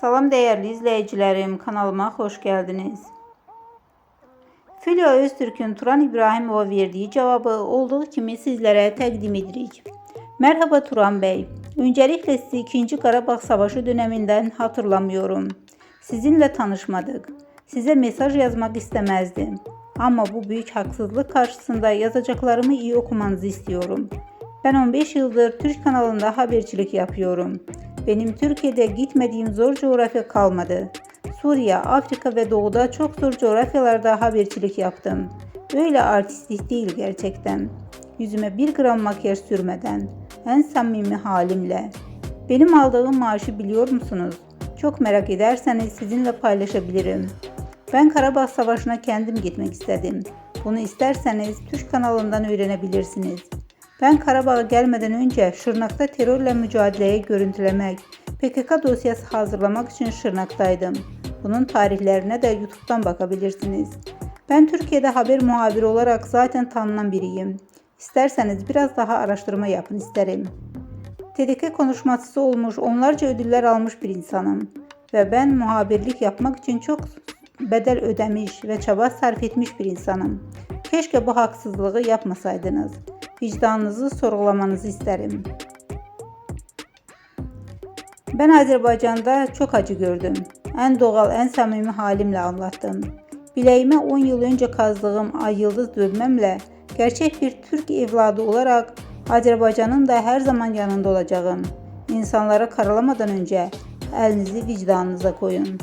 Salam değerli izleyicilerim, kanalıma hoş geldiniz. Fulya Öztürk'ün Turan İbrahimova verdiği cevabı olduğu kimi sizlere təqdim edirik. Merhaba Turan Bey. Öncelikle sizi 2. Qarabağ Savaşı döneminden hatırlamıyorum. Sizinle tanışmadık. Size mesaj yazmak istemezdim. Ama bu büyük haksızlık karşısında yazacaklarımı iyi okumanızı istiyorum. Ben 15 yıldır Türk kanalında habercilik yapıyorum. Benim Türkiye'de gitmediğim zor coğrafya kalmadı. Suriye, Afrika ve Doğu'da çok zor coğrafyalarda habercilik yaptım. Öyle artistlik değil gerçekten. Yüzüme bir gram makyaj sürmeden, en samimi halimle. Benim aldığım maaşı biliyor musunuz? Çok merak ederseniz sizinle paylaşabilirim. Ben Karabağ Savaşı'na kendim gitmek istedim. Bunu isterseniz Türk kanalından öğrenebilirsiniz. Ben Karabağ'a gelmeden önce Şırnak'ta terörle mücadeleyi görüntülemek, PKK dosyası hazırlamak için Şırnak'taydım. Bunun tarihlerine de YouTube'dan bakabilirsiniz. Ben Türkiye'de haber muhabiri olarak zaten tanınan biriyim. İsterseniz biraz daha araştırma yapın isterim. TDK konuşmacısı olmuş, onlarca ödüller almış bir insanım. Ve ben muhabirlik yapmak için çok bedel ödemiş ve çaba sarf etmiş bir insanım. Keşke bu haksızlığı yapmasaydınız. Vicdanınızı sorgulamanızı isterim. Ben Azerbaycan'da çok acı gördüm. En doğal, en samimi halimle anlattım. Bileğime 10 yıl önce kazdığım ay yıldız dövmemle gerçek bir Türk evladı olarak Azerbaycan'ın da her zaman yanında olacağım. İnsanları karalamadan önce elinizi vicdanınıza koyun.